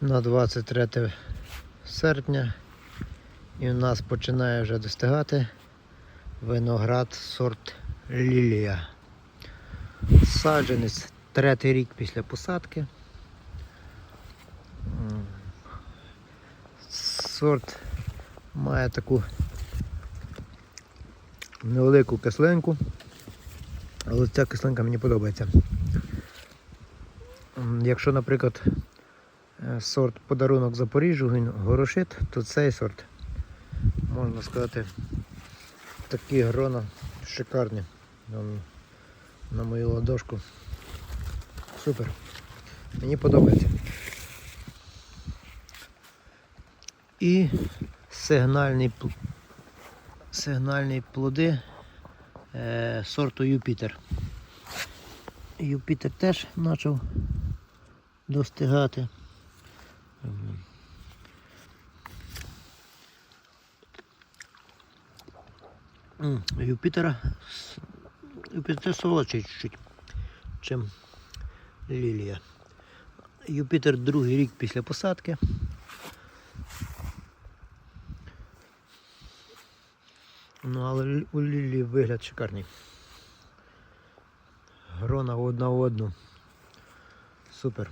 на 23 серпня і у нас починає вже достигати виноград сорт Лілія. Саджанець третій рік після посадки. Сорт має таку невелику кислинку, але ця кислинка мені подобається. Якщо, наприклад, сорт подарунок Запоріжжю, він горошит, то цей сорт, можна сказати, такі грона шикарні. На мою ладошку. Супер. Мені подобається. І сигнальні, сигнальні плоди е, сорту Юпітер. Юпітер теж почав достигати. Юпітера Юпітер солодший чуть-чуть, чим Лілія. Юпітер другий рік після посадки. Ну, але у Лілії вигляд шикарний. Грона одна в одну. Супер.